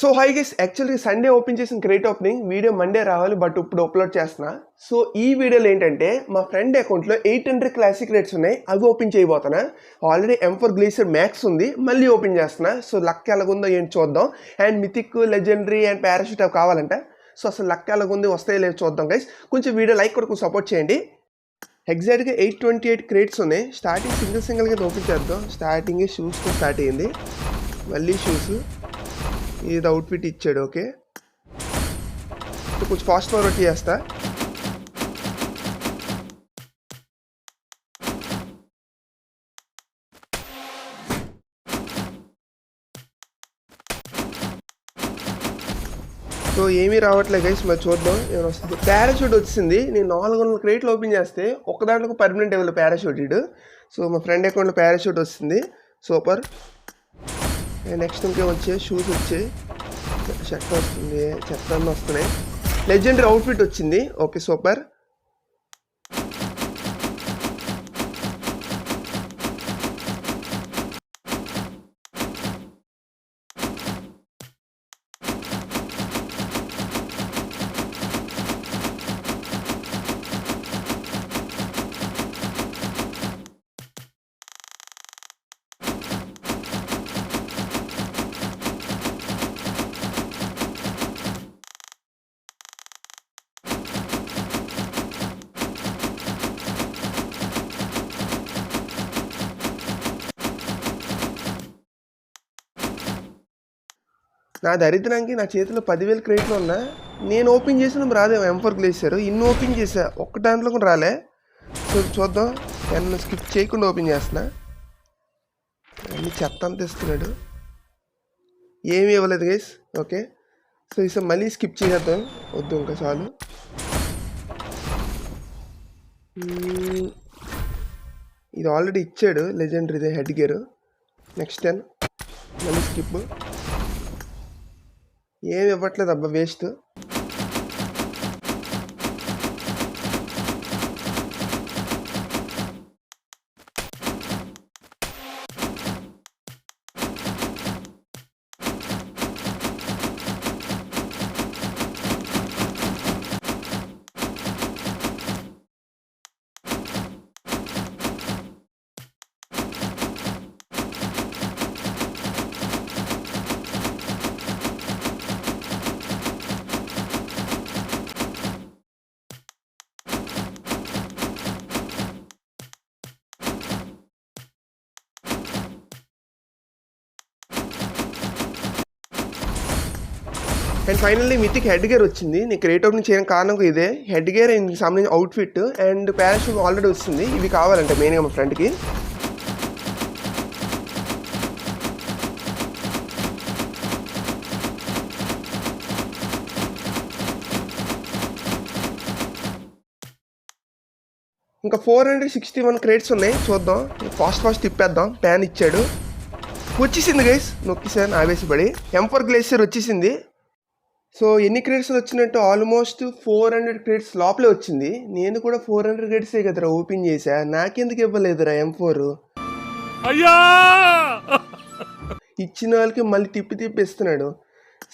So hi guys యాక్చువల్గా Sunday open చేసిన create opening video Monday రావాలి బట్ ఇప్పుడు అప్లోడ్ చేస్తున్నా. సో ఈ వీడియోలో ఏంటంటే మా ఫ్రెండ్ అకౌంట్లో ఎయిట్ హండ్రెడ్ క్లాసిక్ రేట్స్ ఉన్నాయి అవి open చేయబోతున్నా. Already M four glacier max ఉంది మళ్ళీ ఓపెన్ చేస్తున్నా. సో లక్ ఎలాగుందో ఏంటి చూద్దాం. And mythic legendary and parachute అవి కావాలంట. సో అసలు లక్ ఎలాగుంది వస్తాయో లేదో చూద్దాం గైస్ కొంచెం వీడియో లైక్ కూడా సపోర్ట్ చేయండి. ఎగ్జాక్ట్గా ఎయిట్ ట్వంటీ ఎయిట్ క్రేట్స్ ఉన్నాయి. స్టార్టింగ్ సింగిల్ సింగిల్గా ఓపెన్ చేద్దాం. స్టార్టింగ్ షూస్తో స్టార్ట్ అయ్యింది మళ్ళీ షూస్ ఇది అవుట్ఫిట్ ఇచ్చాడు ఓకే కొంచెం ఫాస్ట్ ఫార్వర్డ్ చేస్తా. సో ఏమీ రావట్లేదు గైస్ మరి చూద్దాం ఏమైనా వస్తుంది. పారాషూట్ వచ్చింది నేను నాలుగు వందల క్రేట్లు ఓపెన్ చేస్తే ఒక దాంట్లో పర్మనెంట్ ఇవ్వాలి పారాషూట్ ఇడు. సో మా ఫ్రెండ్ అకౌంట్లో పారాషూట్ వస్తుంది. సూపర్ నెక్స్ట్ ఇంకేం వచ్చాయి షూస్ వచ్చాయి షర్ట్ వస్తుంది చెత్త అన్నీ వస్తున్నాయి లెజెండరీ అవుట్ఫిట్ వచ్చింది ఓకే సూపర్ నా దరిద్రానికి నా చేతిలో పదివేలు క్రెడిట్లు ఉన్నా నేను ఓపెన్ చేసిన రాదే ఎంఫర్ గ్లేసారు ఇన్ని ఓపెన్ చేసా. ఒక్క దాంట్లో కూడా రాలే. సో చూద్దాం. నన్ను స్కిప్ చేయకుండా ఓపెన్ చేస్తున్నా. అన్ని చెత్త అంత ఇస్తున్నాడు. ఏమీ ఇవ్వలేదు గైస్ ఓకే సో ఈసారి మళ్ళీ స్కిప్ చేసేద్దాం. వద్దు ఇంకా చాలు. Hmm. ఇది ఆల్రెడీ ఇచ్చాడు. లెజెండరీదే హెడ్ గేర్ నెక్స్ట్ టెన్ మళ్ళీ స్కిప్ ఏమి ఇవ్వట్లేదు అబ్బా waste and finally mythic head gear వచ్చింది. నేను క్రియేట్ ఓపెన్ చేయడం కారణం ఇదే. హెడ్ గేర్ ఇందుకు సంబంధించిన అవుట్ఫిట్ అండ్ పారాషూట్ ఆల్రెడీ వస్తుంది. ఇవి కావాలంటే మెయిన్గా మా ఫ్రెండ్కి ఇంకా four hundred sixty one crates ఉన్నాయి. చూద్దాం. ఫాస్ట్ ఫాస్ట్ తిప్పేద్దాం. ప్యాన్ ఇచ్చాడు. వచ్చేసింది గైస్ నొక్కిసాను ఆవేశపడి. ఎంఫర్ గ్లేసియర్ వచ్చేసింది. సో ఎన్ని క్రెడిట్స్ వచ్చినట్టు ఆల్మోస్ట్ ఫోర్ హండ్రెడ్ క్రెడిట్స్ లోపలే వచ్చింది. నేను కూడా ఫోర్ హండ్రెడ్ క్రెడిట్సే కదరా ఓపెన్ చేశా? నాకెందుకు ఇవ్వలేదురా ఎం ఫోర్ అయ్యా! ఇచ్చిన వాళ్ళకి మళ్ళీ తిప్పి తిప్పి ఇస్తున్నాడు.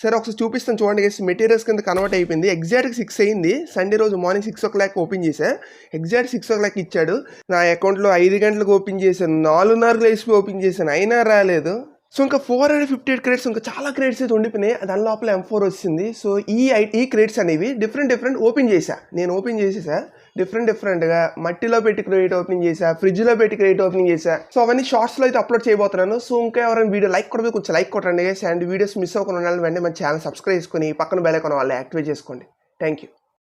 సరే ఒకసారి చూపిస్తాను చూడండి గైస్ మెటీరియల్స్ కింద కన్వర్ట్ అయిపోయింది. ఎగ్జాక్ట్గా సిక్స్ అయింది. సండే రోజు morning six o'clock open చేశా. ఎగ్జాక్ట్ సిక్స్ ఓ క్లాక్ ఇచ్చాడు. నా అకౌంట్లో ఐదు గంటలకు ఓపెన్ చేశాను. నాలుగున్నరకు లేచి ఓపెన్ చేశాను. అయినా రాలేదు. సో ఇంకా four hundred fifty eight crates ఇంకా చాలా క్రేడ్స్ అయితే ఉండిపోయినాయి. దాని లోపల ఎం ఫోర్ వచ్చింది. సో ఈ ఐ- ఈ క్రేడ్స్ అనేవి డిఫరెంట్ డిఫరెంట్ ఓపెన్ చేశా. నేను ఓపెన్ చేసేసా. డిఫరెంట్ డిఫరెంట్గా మట్టిలో పెట్టి క్రెడిట్ ఓపెనింగ్ చేశా ఫ్రిడ్జ్లో పెట్టి క్రెడిట్ ఓపెనింగ్ చేశా. సో అవన్నీ షార్ట్స్లో అయితే అప్లోడ్ చేయబోతున్నాను. సో ఇంకా ఎవరైనా వీడియో లైక్ కూడా కొంచెం లైక్ కొట్టండి అండ్ వీడియోస్ మిస్ అవ్వకుండా ఉండాలని వెంటనే మన ఛానల్ సబ్స్క్రైబ్ చేసుకొని పక్కన బెల్ ఐకాన్ వాళ్ళు యాక్టివేట్ చేసుకోండి. Thank you